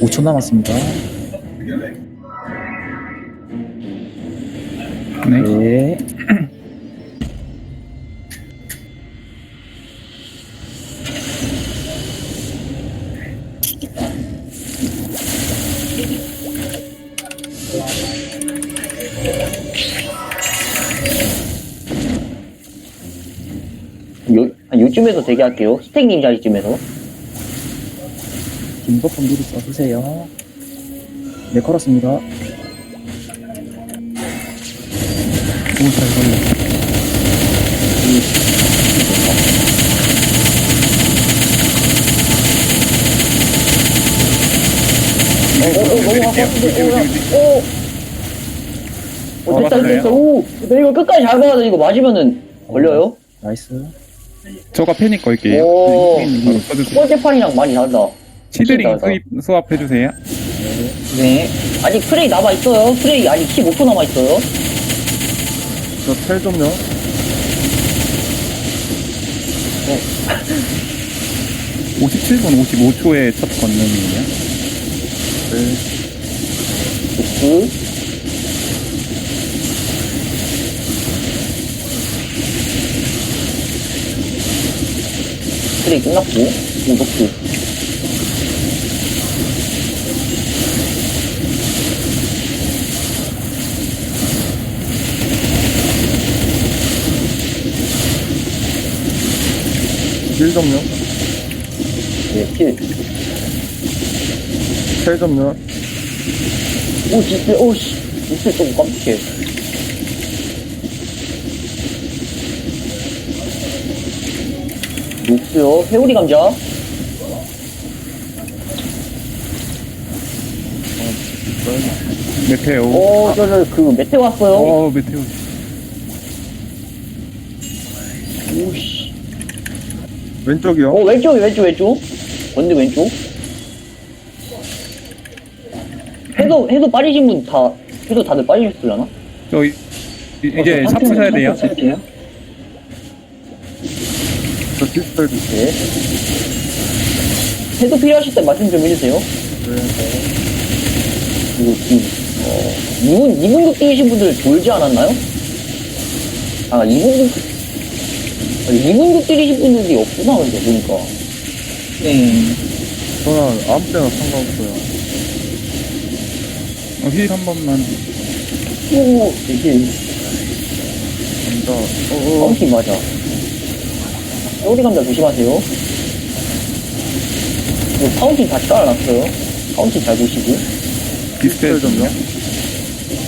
오초 남았습니다. 네. 네. 한 요쯤에서 대기할게요. 스택님 자리쯤에서. 김버프 미리 써주세요. 네, 걸었습니다. 오, 잘 걸려. 어, 어, 어, 너무 아팠는데, 어, 야, 어. 어, 됐다? 됐다. 오, 나 이거 끝까지 잘 봐야 돼. 이거 맞으면은 걸려요? 나이스. 저가 패닉 걸게요. 꼴찌판이랑 많이 다르다. 시드링 수입 수합 해주세요. 네. 아직 프레이 남아있어요. 프레이 아직 15초 남아있어요. 저텔 좀요. 네. 57분 55초에 첫 건능이에요. 네. 9, 트레이 끝났고 뭐, 뭐, 뭐. 이것도 일 점령 네, 필. 세 점령 오, 진짜, 오씨. 진짜 좀 깜찍해. 녹수요. 회오리 감자. 메테오. 오, 저, 저, 그, 메테오 왔어요. 어, 메테오. 오, 씨. 왼쪽이요. 어, 왼쪽, 왼쪽, 왼쪽. 건데 왼쪽. 해도, 해도 빠지신 분 다, 해도 다들 빠지셨을라나? 저, 이- 이제 샤프 사야 돼요. 저 주세요. 네. 해도 필요하실 때 말씀 좀 해주세요. 네. 그리고 지금, 어, 이분, 이분국 뛰신 분들 졸지 않았나요? 아, 이분국, 아니, 이분국 뛰신 분들이 없구나, 근데, 보니까. 네. 저는 아무 때나 상관없어요. 어, 힐한 번만. 오, 이게, 감자. 어, 어. 뻥튀 맞아. 쪼리 감자 조심하세요. 이거 파운틴 다시 깔아놨어요. 파운틴 잘 보시고. 디스펠 좀요. 어,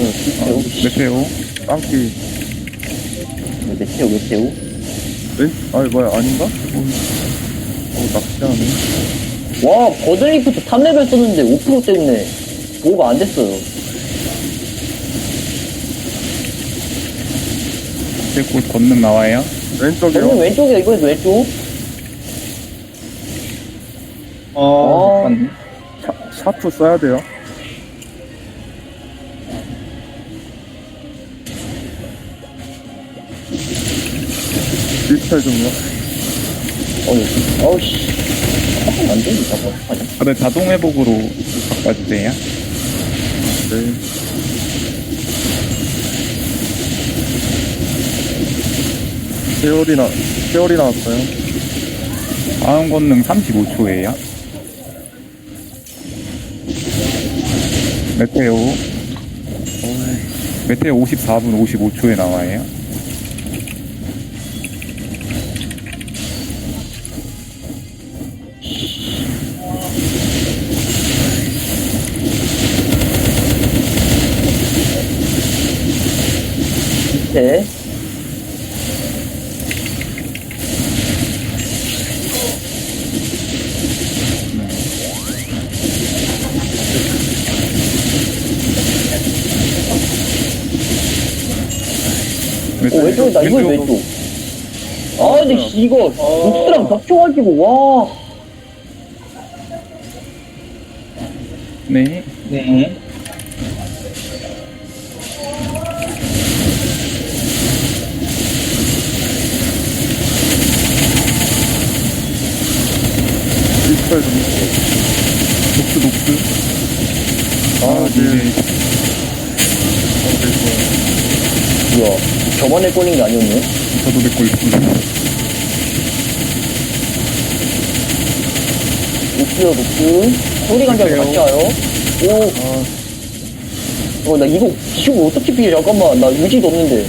어, 메테오. 메테오. 빵기. 네, 메테오, 메테오. 왼, 아니, 뭐야, 아닌가? 어, 낚시하네. 와, 버들리프트 탑레벨 썼는데 5% 때문에 보호가 안 됐어요. 이제 곧 건능 나와요. 왼쪽이요. 저는 왼쪽이야, 이번에도 왼쪽. 어, 아, 샤, 샤프 써야 돼요. 디스펠 좀요. 어이, 어우씨. 아, 안 되니까, 뭐. 아니, 다들 자동 회복으로 바꿔주세요. 네. 세월이 나, 세월이 나왔어요. 다음 건능 35초예요. 메테오. 메테오 54분 55초에 나와요. 밑 에. 오, 왼쪽이다, 이건 왼쪽. 아, 근데 씨, 이거, 녹스랑 겹쳐가지고, 와. 네. 네. 일철 좀. 녹스, 녹스. 아, 네. 뭐야. 저번에 꼴린 게 아니었네. 저도 내고 있습니다. 녹스요, 녹스. 소리 간장. 같이 와요. 오. 어, 나 이거 기슈 어떻게 피해? 잠깐만. 나 의지도 없는데.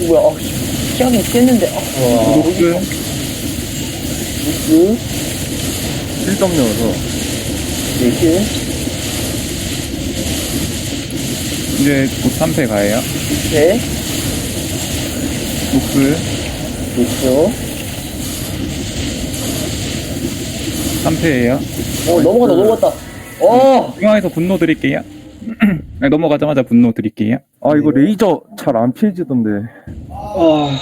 이거 뭐야. 아, 씨. 피하긴 피했는데. 아, 와. 녹스. 녹스. 1점 넣어서. 네, 킬. 이제 곧 3패 가요. 네. 녹스. 녹스요. 3패예요. 어, 넘어갔다, 넘어갔다. 어! 중앙에서 분노 드릴게요. 네, 넘어가자마자 분노 드릴게요. 아, 이거 레이저 잘 안 피해지던데. 아,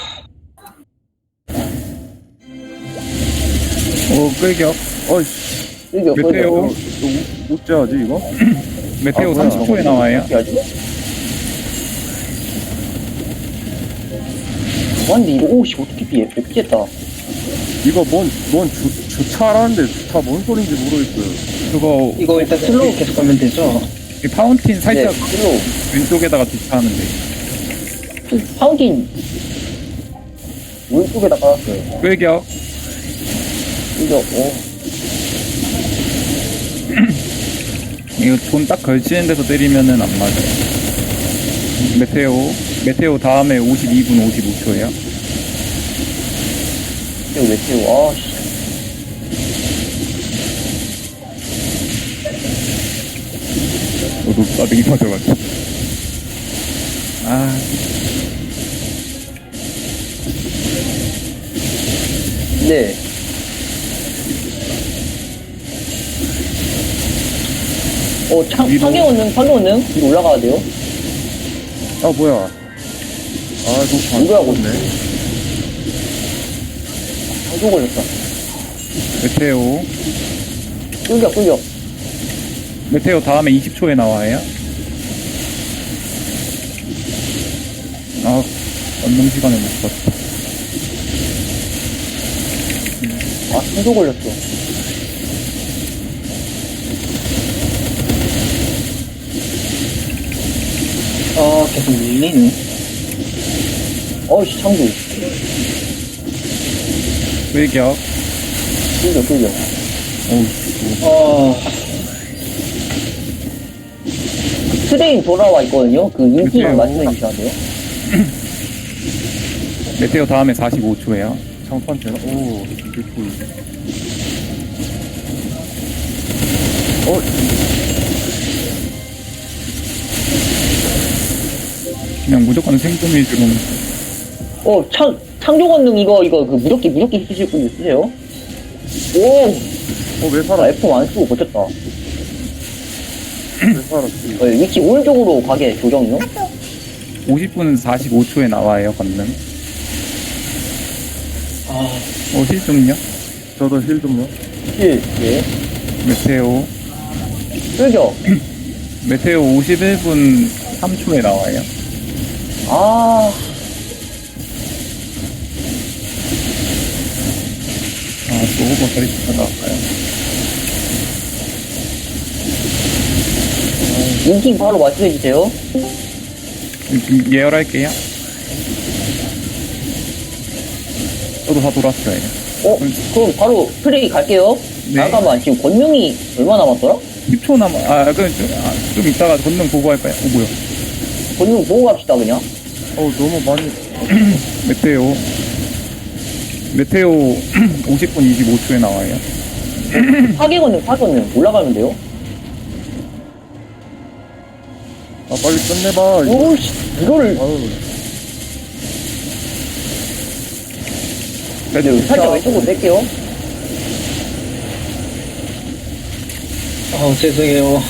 오, 끌격. 어이씨. 이거, 메테오. 이거. 이거 어째하지, 이거? 메테오 아, 뭐야. 30초에 나와요. 근데 이거, 오씨, 어떻게 피해? 뵙겠다. 이거 뭔, 뭔 주, 주차라는데 주차 뭔 소린지 모르겠어요. 그거 이거 일단 슬로우 계속 가면 되죠? 이 파운틴 살짝 네, 슬로우. 왼쪽에다가 주차하는데 파운틴. 오른쪽에다 깔았어요. 끌격. 이거, 어. 이거 돈 딱 걸치는 데서 때리면은 안 맞아요. 메테오. 메테오 다음에 52분 55초예요. 이거 메테오, 아, 씨. 너도 싸대기 맞아가지고. 아, 네. 어, 창, 위로. 파괴원능, 파괴원능? 위로 올라가야 돼요? 아, 뭐야. 아, 이거 하고 있네. 방송 걸렸다. 메테오. 끌겨, 끌겨. 메테오 다음에 20초에 나와요. 아, 언능 시간에 못 봤다. 아, 방송 걸렸어. 아, 계속 밀리네. 어이씨. 끌격. 끌겨, 끌겨. 어우, 아, 트레인 돌아와 있거든요? 그 인기만. 말씀해 주셔야 돼요. 메테오 다음에 45초예요. 장판 되나? 오, 개꿀. 어, 그냥 무조건 생존 위주로. 어, 창, 창조 권능 이거, 이거, 그 무적기, 무적기 쓰실 분 있으세요? 오! 어, 왜 아, 살아? F 안 쓰고 버텼다. 왜 살았지? 어, 위치 오른쪽으로 가게 조정이요? 50분 45초에 나와요, 건능. 아, 어, 힐 좀요. 저도 힐 좀요. 7, 예. 메테오. 끌겨. 메테오 51분 3초에 나와요. 아, 아, 또 호버 다리 나갈까요? 인팅 바로 말씀해 주세요. 지금 예열할게요. 저도 다 돌았어요. 어, 그럼 바로 플레이 갈게요. 네. 잠깐만, 지금 권능이 얼마 남았더라? 10초 남아, 아, 그, 좀, 아, 좀 이따가 건능 보고 할까요? 어, 뭐야. 권능 보고 갑시다, 그냥. 어, 너무 많이. 메테오. 메테오 50분 25초에 나와요. 파괴 권능, 파괴 권능. 올라가면 돼요. 아, 빨리 끝내봐. 이거. 오씨, 이거를. 아유, 네, 살짝 왼쪽으로 뺄게요. 아, 죄송해요.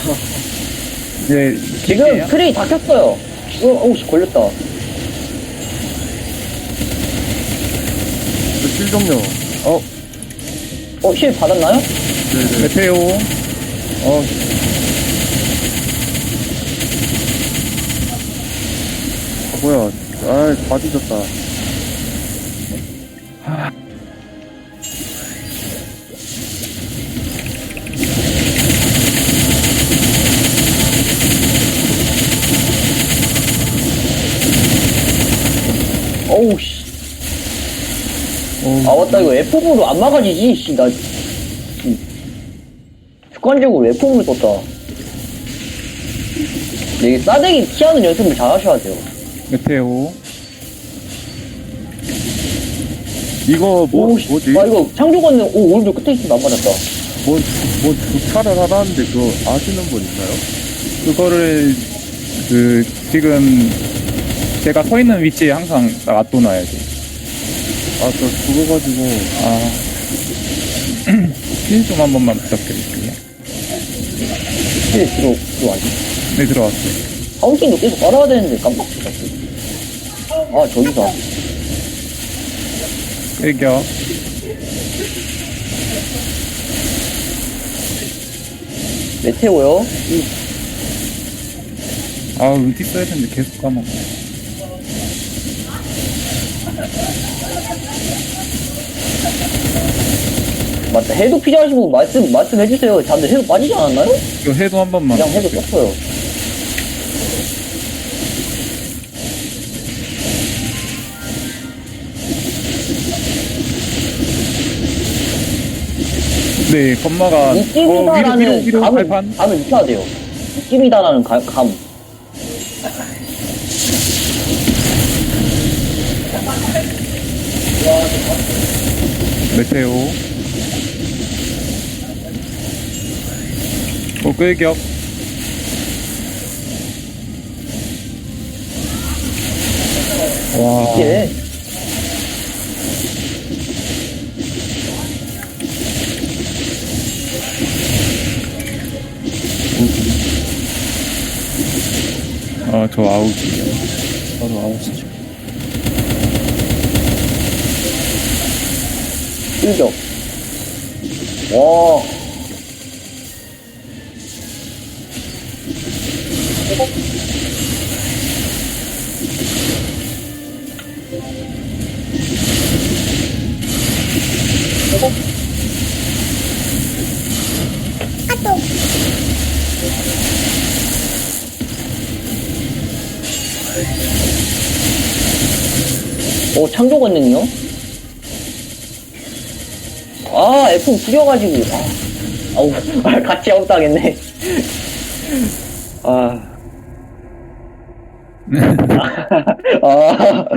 이제, 지금 킬게요. 플레이 다 켰어요. 어, 오씨, 걸렸다. 힐 좀요. 어, 어, 실 받았나요? 네네. 메테오. 어, 아, 뭐야. 아, 다 뒤졌다. 어 아, 맞다. 이거 F4로 안 막아지지, 씨. 나. 음. 습관적으로 F4를 썼다. 이게 싸대기 피하는 연습을 잘 하셔야 돼요. 메테오. 이거 뭐, 오, 씨. 뭐지? 아, 이거 창조건는, 오, 오른쪽 끝에 있으면 안 맞았다. 뭔, 뭔 주차를 하라는데 그거 아시는 분 있나요? 그거를, 그, 지금, 제가 서 있는 위치에 항상 놔둬놔야 돼. 아, 저 죽어가지고. 아. 힐좀한 번만 부탁드릴게요. 실 들어, 들어왔지. 네, 들어왔어요. 파운틴도 계속 깔아야 되는데 깜빡 했어. 아, 저기다. 끌격. 메테오요? 이, 아, 어디 써야 되는데 계속 까먹어. 맞다. 해도 필요하시고 말씀, 말씀해주세요. 다들 해도 빠지지 않았나요? 이거 해도 한 번만. 그냥 해도 부탁드려요. 썼어요. 네, 건마가. 어, 위로, 위로, 위로, 감을, 발판. 감을 익혀야 돼요. 느낌이다라는 가- 감. 메테오. 어, 끌격. 와. 이게 어, 저 아웃이요. 바로 아웃이죠. 일격. 와. 오, 창조 권능이요? 아, F 구려가지고. 아, 아우, 아, 같이 아웃 당했네. 아. 아.